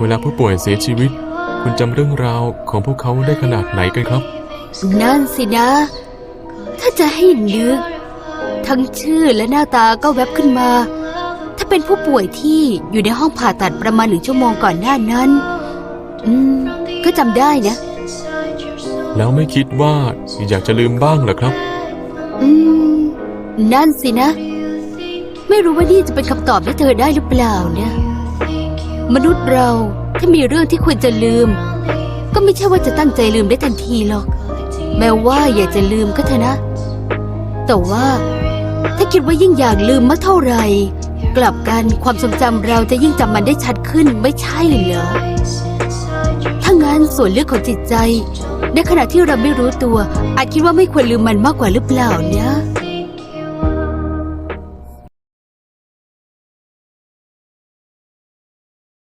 เวลาผู้ป่วยเสียชีวิต คุณจำเรื่องราวของพวกเขาได้ขนาดไหนกันครับ นั่นสินะ ถ้าจะให้นึก ทั้งชื่อและหน้าตาก็แวบขึ้นมา ถ้าเป็นผู้ป่วยที่อยู่ในห้องผ่าตัดประมาณหนึ่งชั่วโมงก่อนหน้านั้น อืม ก็จำได้นะ แล้วไม่คิดว่าอยากจะลืมบ้างเหรอครับ อืม นั่นสินะ ไม่รู้ว่านี่จะเป็นคำตอบให้เธอได้หรือเปล่าเนี่ย มนุษย์เราถ้ามีเรื่องที่ควรจะลืม ก็ไม่ใช่ว่าจะตั้งใจลืมได้ทันทีหรอก แม้ว่าอยากจะลืมก็เถอะนะ แต่ว่าถ้าคิดว่ายิ่งอยากลืมมากเท่าไหร่ กลับกันความทรงจำเราจะยิ่งจำมันได้ชัดขึ้นไม่ใช่เหรอถ้างั้นส่วนเรื่องของจิตใจ ในขณะที่เราไม่รู้ตัว อาจคิดว่าไม่ควรลืมมันมากกว่าหรือเปล่าเนี่ย